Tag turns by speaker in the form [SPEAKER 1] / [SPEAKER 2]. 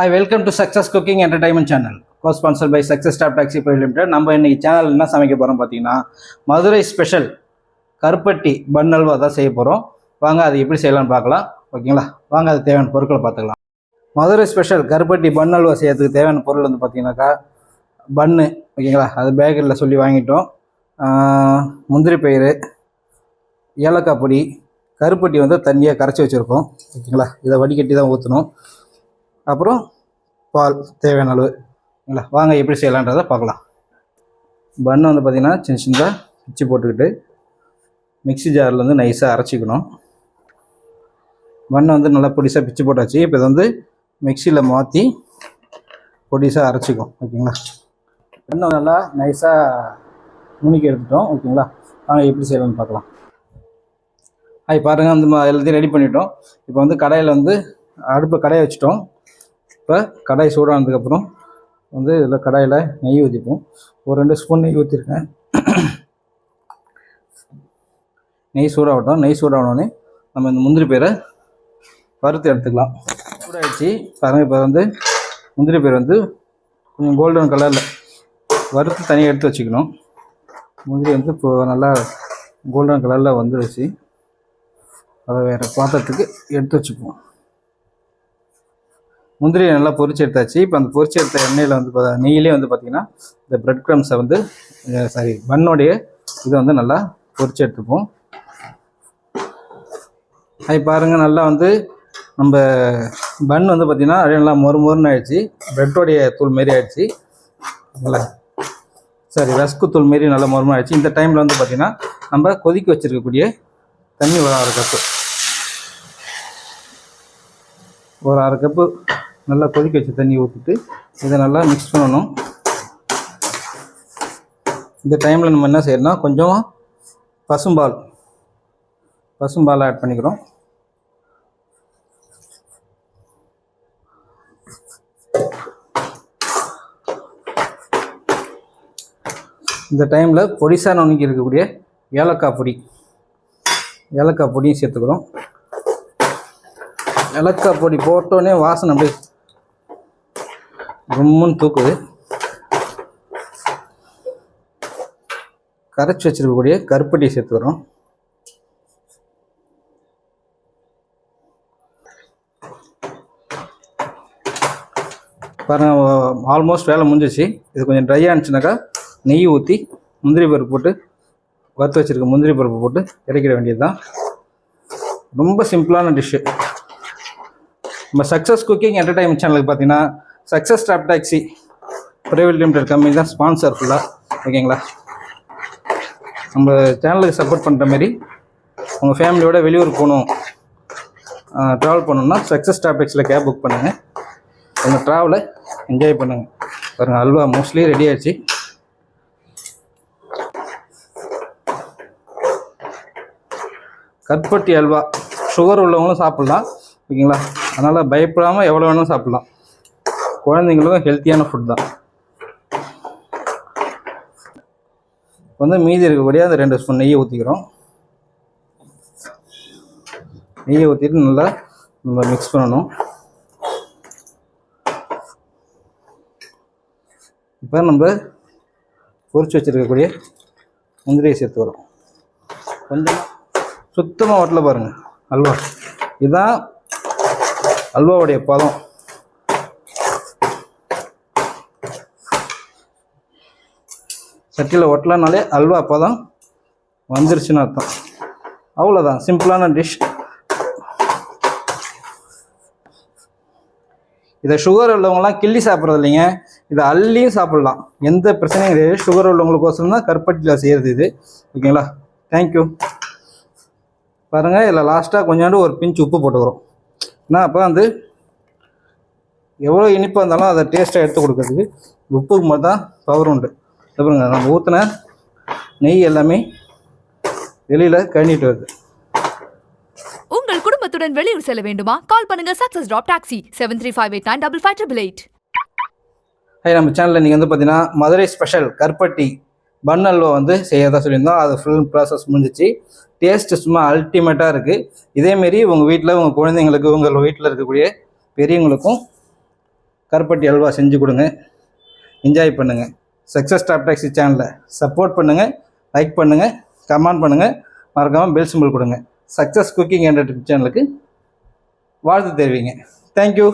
[SPEAKER 1] Hi welcome to success cooking entertainment channel co sponsor by success stop taxi private limited நம்ம இன்னைக்கு channel என்ன சமைக்க போகிறோம் பார்த்தீங்கன்னா மதுரை ஸ்பெஷல் கருப்பட்டி பன் அல்வா தான் செய்ய போகிறோம் வாங்க அது எப்படி செய்யலாம்னு பார்க்கலாம். ஓகேங்களா? வாங்க அது தேவையான பொருட்களை பார்த்துக்கலாம். மதுரை ஸ்பெஷல் கருப்பட்டி பன் அல்வா செய்யறதுக்கு தேவையான பொருள் வந்து பார்த்தீங்கன்னாக்கா பன்னு ஓகேங்களா? அது பேக்கரியில் சொல்லி வாங்கிட்டோம். முந்திரி பயிறு ஏலக்காய் பொடி கருப்பட்டி வந்து தண்ணியாக கரைச்சி வச்சுருக்கோம். ஓகேங்களா? இதை வடிகட்டி தான் ஊற்றணும் அப்புறம் பால் தேவையான அளவு. இல்லை வாங்க எப்படி செய்யலான்றதை பார்க்கலாம். பன் வந்து பார்த்திங்கன்னா சின்ன சின்னதாக பிச்சு போட்டுக்கிட்டு மிக்ஸி ஜாரில் வந்து நைஸாக அரைச்சிக்கணும். பன்னு வந்து நல்லா பொடிசாக பிச்சு போட்டாச்சு. இப்போ இதை வந்து மிக்சியில் மாற்றி பொடிசாக அரைச்சிக்கும். ஓகேங்களா? பன்னு நல்லா நைஸாக நுணுக்கி எடுத்துட்டோம். ஓகேங்களா? வாங்க எப்படி செய்யலாம்னு பார்க்கலாம். ஹாய் பாருங்கள் வந்து எல்லாத்தையும் ரெடி பண்ணிட்டோம். இப்போ வந்து கடையில் வந்து அடுப்பு கடையை வச்சுட்டோம். இப்போ கடாய் சூடானதுக்கப்புறம் வந்து இதில் கடாயில் நெய் ஊற்றிப்போம். ஒரு ரெண்டு ஸ்பூன் நெய் ஊற்றிருக்கேன். நெய் சூடாகட்டும். நெய் சூடாகணுன்னே நம்ம இந்த முந்திரி பயிரை வறுத்து எடுத்துக்கலாம். சூடாகிடுச்சு பாருங்கள் இப்போ வந்து முந்திரி பயிர் வந்து கொஞ்சம் கோல்டன் கலரில் வறுத்து தனியாக எடுத்து வச்சுக்கணும். முந்திரி வந்து இப்போ நல்லா கோல்டன் கலரில் வந்துடுச்சு அதை வேறு பாத்திரத்துக்கு எடுத்து வச்சுப்போம். முந்திரியை நல்லா பொரிச்சு எடுத்தாச்சு. இப்போ அந்த பொரிச்சு எடுத்த எண்ணெயில் வந்து பா- நெய்யிலே வந்து பார்த்திங்கன்னா இந்த பிரெட் க்ரம்ஸை வந்து சாரி பன்னோடைய இதை வந்து நல்லா பொரிச்சு எடுத்துப்போம். அது பாருங்கள் நல்லா வந்து நம்ம பன் வந்து பார்த்திங்கன்னா அப்படியே நல்லா மொறு மொறுன்னு ஆயிடுச்சு. ப்ரெட்டோடைய தூள் மாரி ஆயிடுச்சு. நல்லா சரி ரஸ்கு தூள் மாரி நல்லா மொறுமொறு ஆயிடுச்சு. இந்த டைமில் வந்து பார்த்திங்கன்னா நம்ம கொதிக்க வச்சுருக்கக்கூடிய தண்ணி ஒரு ஆறு கப்பு ஒரு அரை கப்பு நல்லா கொதிக்க வச்ச தண்ணி ஊற்றிட்டு இதை நல்லா மிக்ஸ் பண்ணணும். இந்த டைமில் நம்ம என்ன செய்யறோம்னா கொஞ்சம் பசும்பால் பசும்பால் ஆட் பண்ணிக்கிறோம். இந்த டைமில் பொடிசாக நுணுக்கி இருக்கக்கூடிய ஏலக்காய் பொடி ஏலக்காய் பொடியும் சேர்த்துக்கிறோம். ஏலக்காய் பொடி போட்டோன்னே வாசனை அப்படியே ரொம்பன்னு தூக்குது. கரைச்சி வச்சிருக்கக்கூடிய கருப்பட்டி சேர்த்துக்கிறோம் பாருங்க ஆல்மோஸ்ட் வேலை முடிஞ்சிச்சு இது கொஞ்சம் ட்ரை ஆனிச்சுனாக்கா நெய் ஊற்றி முந்திரி பருப்பு போட்டு வறுத்து வச்சுருக்க முந்திரி பருப்பு போட்டு இறக்கிட வேண்டியது தான் ரொம்ப சிம்பிளான டிஷ்ஷு நம்ம சக்ஸஸ் குக்கிங் என்டர்டைன்மெண்ட் சேனலுக்கு பார்த்தீங்கன்னா success stop taxi private limited company தான் ஸ்பான்சர் ஃபுல்லாக ஓகேங்களா? நம்ம சேனலுக்கு சப்போர்ட் பண்ணுற மாதிரி உங்கள் ஃபேமிலியோட வெளியூர் போகணும். ட்ராவல் பண்ணணும்னா சக்ஸஸ் ஸ்டாப் கேப் புக் பண்ணுங்கள் உங்கள் ட்ராவலை என்ஜாய் பண்ணுங்கள் பாருங்கள் அல்வா மோஸ்ட்லி ரெடி ஆச்சு. கற்பட்டி அல்வா. சுகர் உள்ளவங்களும் சாப்பிட்லாம். ஓகேங்களா? அதனால் பயப்படாமல் எவ்வளோ வேணாலும் சாப்பிட்லாம். குழந்தைங்களுக்கும் ஹெல்த்தியான ஃபுட் தான். வந்து மீதி இருக்கக்கூடிய அந்த ரெண்டு ஸ்பூன் நெய்யை ஊற்றிக்கிறோம் நெய்யை ஊற்றிட்டு நல்லா நம்ம மிக்ஸ் பண்ணணும். இப்போ நம்ம பொறிச்சு வச்சுருக்கக்கூடிய முந்திரியை சேர்த்து வரோம். கொஞ்சமாக சுத்தமாக ஓட்டல பாருங்கள் அல்வா. இதுதான் அல்வாவுடைய பதம். சட்டியில் ஒட்டலனாலே அல்வா அப்போ தான் வந்துருச்சுன்னு அர்த்தம். அவ்வளோதான் சிம்பிளான டிஷ் இதை சுகர் உள்ளவங்கலாம் கிள்ளி சாப்பிட்றது இல்லைங்க. இதை அள்ளியும் சாப்பிட்லாம். எந்த பிரச்சனையும் கிடையாது. சுகர் உள்ளவங்களுக்கோசரம் தான் கருப்பட்டியில் செய்கிறது இது. ஓகேங்களா? தேங்க்யூ பாருங்கள் இதில் லாஸ்ட்டாக கொஞ்சோண்டு ஒரு பிஞ்ச் உப்பு போட்டுக்கிறோம். ஏன்னா அப்போ வந்து எவ்வளோ இனிப்பாக இருந்தாலும் அதை டேஸ்ட்டாக எடுத்து கொடுக்கறதுக்கு உப்புக்கு மட்டும் தான் பவர் உண்டு. பாருங்க நம்ம ஊற்றின நெய் எல்லாமே வெளியில் கழனிட்டு வருது.
[SPEAKER 2] உங்கள் குடும்பத்துடன் வெளியூர் செல்ல வேண்டுமா? கால் பண்ணுங்க success drop taxi seven three five eight nine double five triple eight
[SPEAKER 1] hi நம்ம சேனலில் நீங்கள் வந்து பார்த்தீங்கன்னா மதுரை ஸ்பெஷல் கருப்பட்டி பன் அல்வா வந்து செய்யறதா சொல்லியிருந்தோம். அது ஃபுல் ப்ராசஸ் முடிஞ்சிச்சு. டேஸ்ட் சும்மா அல்டிமேட்டாக இருக்குது இதேமாரி உங்கள் வீட்டில் உங்கள் குழந்தைங்களுக்கு உங்கள் வீட்டில் இருக்கக்கூடிய பெரியவங்களுக்கும் கருப்பட்டி அல்வா செஞ்சு கொடுங்க. என்ஜாய் பண்ணுங்கள் சக்ஸஸ் டாப் டாக்ஸி சேனலை சப்போர்ட் பண்ணுங்கள் லைக் பண்ணுங்கள் கமெண்ட் பண்ணுங்கள் மறக்காமல் பெல் சிம்பிள் கொடுங்க. சக்ஸஸ் குக்கிங் என்ற சேனலுக்கு வாழ்த்து தெரிவிங்க. தேங்க்யூ